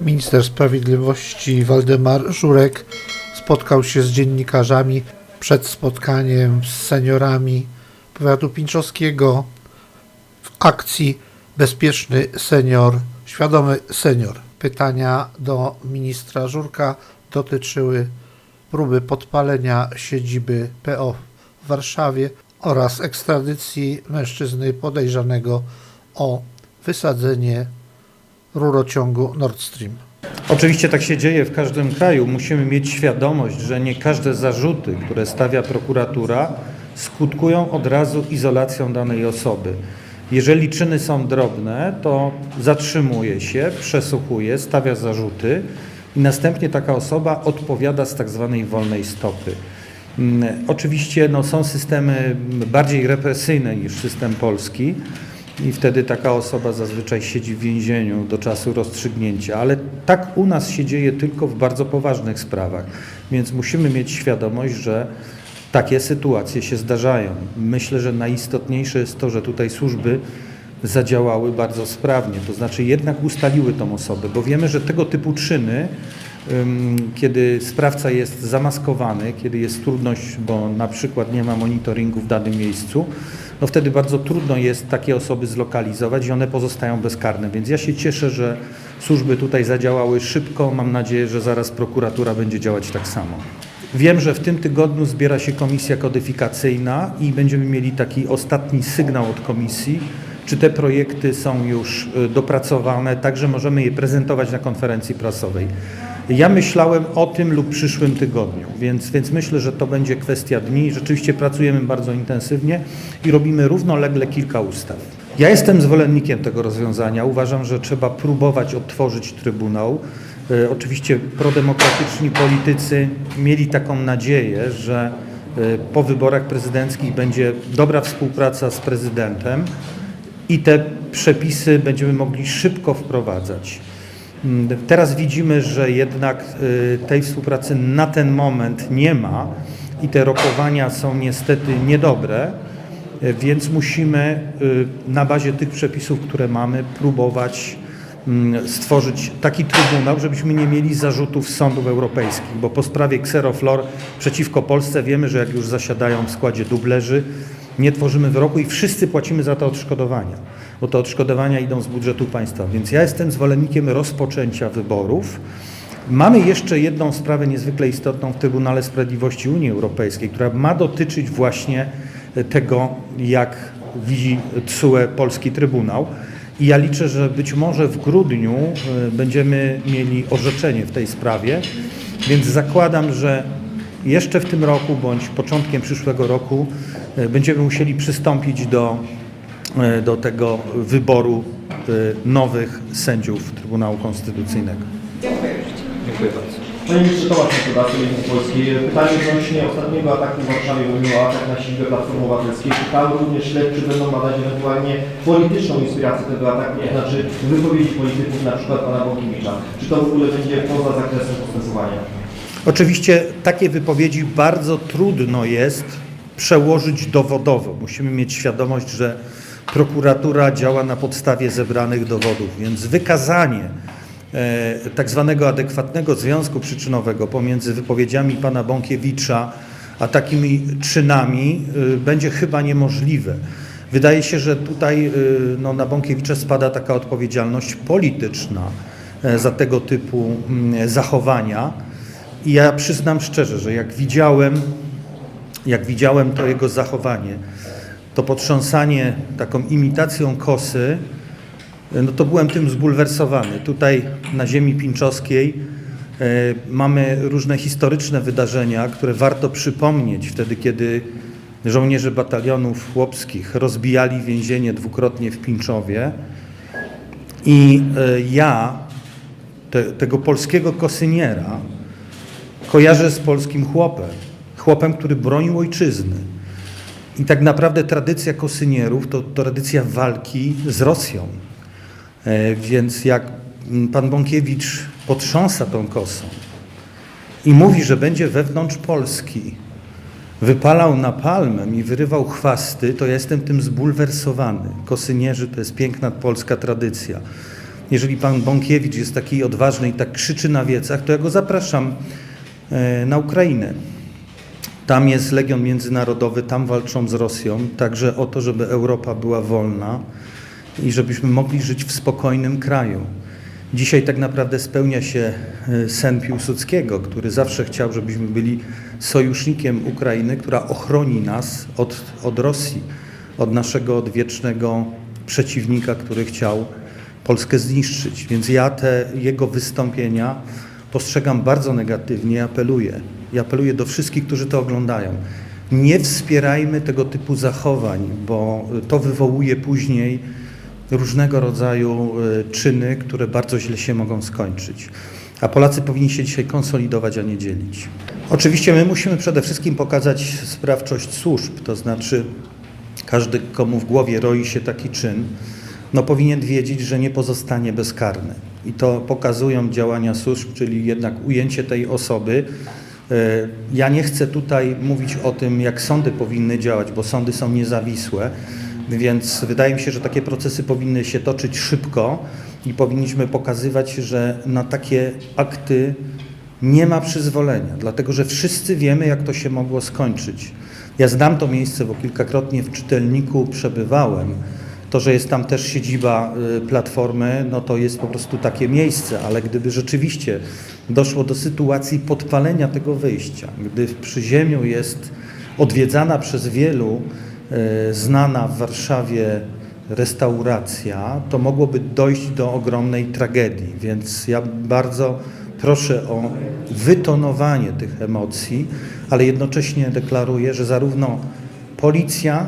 Minister Sprawiedliwości Waldemar Żurek spotkał się z dziennikarzami przed spotkaniem z seniorami powiatu pińczowskiego w akcji Bezpieczny Senior, Świadomy Senior. Pytania do ministra Żurka dotyczyły próby podpalenia siedziby PO w Warszawie oraz ekstradycji mężczyzny podejrzanego o wysadzenie rurociągu Nord Stream. Oczywiście tak się dzieje w każdym kraju. Musimy mieć świadomość, że nie każde zarzuty, które stawia prokuratura, skutkują od razu izolacją danej osoby. Jeżeli czyny są drobne, to zatrzymuje się, przesłuchuje, stawia zarzuty i następnie taka osoba odpowiada z tak zwanej wolnej stopy. Mm, Oczywiście no, są systemy bardziej represyjne niż system polski i wtedy taka osoba zazwyczaj siedzi w więzieniu do czasu rozstrzygnięcia, ale tak u nas się dzieje tylko w bardzo poważnych sprawach, więc musimy mieć świadomość, że takie sytuacje się zdarzają. Myślę, że najistotniejsze jest to, że tutaj służby zadziałały bardzo sprawnie, to znaczy jednak ustaliły tą osobę, bo wiemy, że tego typu czyny, kiedy sprawca jest zamaskowany, kiedy jest trudność, bo na przykład nie ma monitoringu w danym miejscu, no wtedy bardzo trudno jest takie osoby zlokalizować i one pozostają bezkarne. Więc ja się cieszę, że służby tutaj zadziałały szybko. Mam nadzieję, że zaraz prokuratura będzie działać tak samo. Wiem, że w tym tygodniu zbiera się komisja kodyfikacyjna i będziemy mieli taki ostatni sygnał od komisji, czy te projekty są już y, dopracowane, tak że możemy je prezentować na konferencji prasowej. Ja myślałem o tym lub przyszłym tygodniu, więc, więc myślę, że to będzie kwestia dni. Rzeczywiście pracujemy bardzo intensywnie i robimy równolegle kilka ustaw. Ja jestem zwolennikiem tego rozwiązania. Uważam, że trzeba próbować odtworzyć Trybunał. E, Oczywiście prodemokratyczni politycy mieli taką nadzieję, że e, po wyborach prezydenckich będzie dobra współpraca z prezydentem i te przepisy będziemy mogli szybko wprowadzać. Mm, Teraz widzimy, że jednak y, tej współpracy na ten moment nie ma i te rokowania są niestety niedobre, y, więc musimy y, na bazie tych przepisów, które mamy, próbować mm, stworzyć taki trybunał, żebyśmy nie mieli zarzutów sądów europejskich, bo po sprawie Xeroflor przeciwko Polsce wiemy, że jak już zasiadają w składzie dublerzy, nie tworzymy wyroku i wszyscy płacimy za te odszkodowania, bo te odszkodowania idą z budżetu państwa. Więc ja jestem zwolennikiem rozpoczęcia wyborów. Mamy jeszcze jedną sprawę niezwykle istotną w Trybunale Sprawiedliwości Unii Europejskiej, która ma dotyczyć właśnie tego, jak widzi TSUE polski Trybunał. I ja liczę, że być może w grudniu y, będziemy mieli orzeczenie w tej sprawie, więc zakładam, że jeszcze w tym roku bądź początkiem przyszłego roku e, będziemy musieli przystąpić do, e, do tego wyboru e, nowych sędziów Trybunału Konstytucyjnego. Dziękuję bardzo. Panie ministrze Tomasz Mikoda, Telewizji Polskiej. Pytanie odnośnie ostatniego ataku w Warszawie mówił o atak na siedzibę Platformy Obywatelskiej. Czy tam również śledczy będą badać ewentualnie polityczną inspirację tego ataku, to znaczy wypowiedzi polityków, na przykład pana Bąkiewicza? Czy to w ogóle będzie poza zakresem postępowania? Oczywiście takie wypowiedzi bardzo trudno jest przełożyć dowodowo. Musimy mieć świadomość, że prokuratura działa na podstawie zebranych dowodów, więc wykazanie e, tak zwanego adekwatnego związku przyczynowego pomiędzy wypowiedziami pana Bąkiewicza a takimi czynami y, będzie chyba niemożliwe. Wydaje się, że tutaj y, no, na Bąkiewicza spada taka odpowiedzialność polityczna e, za tego typu mm, zachowania. I ja przyznam szczerze, że jak widziałem, jak widziałem to jego zachowanie, to potrząsanie taką imitacją kosy, no to byłem tym zbulwersowany. Tutaj na ziemi pińczowskiej e, mamy różne historyczne wydarzenia, które warto przypomnieć wtedy, kiedy żołnierze batalionów chłopskich rozbijali więzienie dwukrotnie w Pińczowie. I e, ja te, tego polskiego kosyniera kojarzę z polskim chłopem. Chłopem, który bronił ojczyzny. I tak naprawdę tradycja kosynierów to tradycja walki z Rosją. E, Więc jak pan Bąkiewicz potrząsa tą kosą i mówi, że będzie wewnątrz Polski, wypalał napalmem i wyrywał chwasty, to ja jestem tym zbulwersowany. Kosynierzy to jest piękna polska tradycja. Jeżeli pan Bąkiewicz jest taki odważny i tak krzyczy na wiecach, to ja go zapraszam na Ukrainę. Tam jest Legion Międzynarodowy, tam walczą z Rosją, także o to, żeby Europa była wolna i żebyśmy mogli żyć w spokojnym kraju. Dzisiaj tak naprawdę spełnia się e, sen Piłsudskiego, który zawsze chciał, żebyśmy byli sojusznikiem Ukrainy, która ochroni nas od, od Rosji, od naszego odwiecznego przeciwnika, który chciał Polskę zniszczyć. Więc ja te jego wystąpienia postrzegam bardzo negatywnie apeluję. I apeluję do wszystkich, którzy to oglądają. Nie wspierajmy tego typu zachowań, bo to wywołuje później różnego rodzaju e, czyny, które bardzo źle się mogą skończyć. A Polacy powinni się dzisiaj konsolidować, a nie dzielić. Oczywiście my musimy przede wszystkim pokazać sprawczość służb, to znaczy każdy, komu w głowie roi się taki czyn, no powinien wiedzieć, że nie pozostanie bezkarny. I to pokazują działania służb, czyli jednak ujęcie tej osoby. E, Ja nie chcę tutaj mówić o tym, jak sądy powinny działać, bo sądy są niezawisłe, więc wydaje mi się, że takie procesy powinny się toczyć szybko i powinniśmy pokazywać, że na takie akty nie ma przyzwolenia, dlatego że wszyscy wiemy, jak to się mogło skończyć. Ja znam to miejsce, bo kilkakrotnie w czytelniku przebywałem. To, że jest tam też siedziba y, Platformy, no to jest po prostu takie miejsce, ale gdyby rzeczywiście doszło do sytuacji podpalenia tego wyjścia, gdy w przyziemiu jest odwiedzana przez wielu y, znana w Warszawie restauracja, to mogłoby dojść do ogromnej tragedii. Więc ja bardzo proszę o wytonowanie tych emocji, ale jednocześnie deklaruję, że zarówno policja,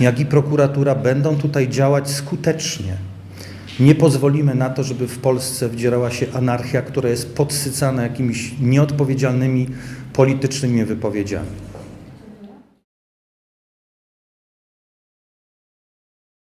jak i prokuratura będą tutaj działać skutecznie. Nie pozwolimy na to, żeby w Polsce wdzierała się anarchia, która jest podsycana jakimiś nieodpowiedzialnymi politycznymi wypowiedziami.